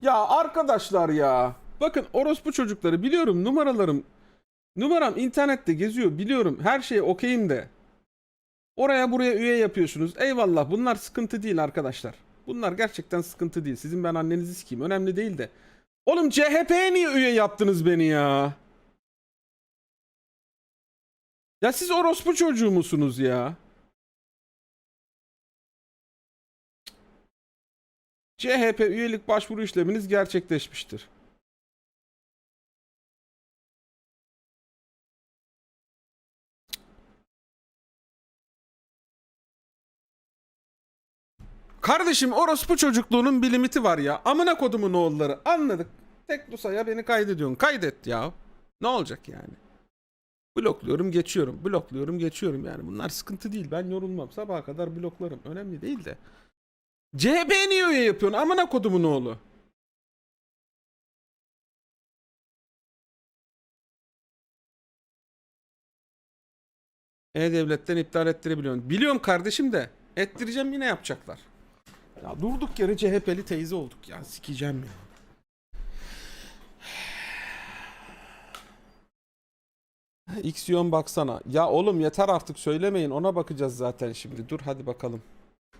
Ya arkadaşlar ya. Bakın orospu çocukları biliyorum numaralarım. Numaram internette geziyor biliyorum. Her şeye okeyim de. Oraya buraya üye yapıyorsunuz. Eyvallah bunlar sıkıntı değil arkadaşlar. Bunlar gerçekten sıkıntı değil. Sizin ben annenizi sikeyim. Önemli değil de. Oğlum CHP'ye niye üye yaptınız beni ya? Ya siz orospu çocuğu musunuz ya? CHP üyelik başvuru işleminiz gerçekleşmiştir. Kardeşim orospu çocukluğunun bir limiti var ya. Amına kodumun oğulları. Anladık. Tek Lusa'ya beni kaydediyorsun. Kaydet ya. Ne olacak yani? Blokluyorum geçiyorum. Blokluyorum geçiyorum yani. Bunlar sıkıntı değil. Ben yorulmam. Sabaha kadar bloklarım. Önemli değil de. CHP niye üye yapıyorsun? Amına kodumun oğlu. E-Devlet'ten iptal ettirebiliyorsun. Biliyorum kardeşim de ettireceğim yine yapacaklar. Ya durduk yere CHP'li teyze olduk ya. Sikeceğim ya. Xyon baksana. Ya oğlum yeter artık söylemeyin. Ona bakacağız zaten şimdi. Dur hadi bakalım.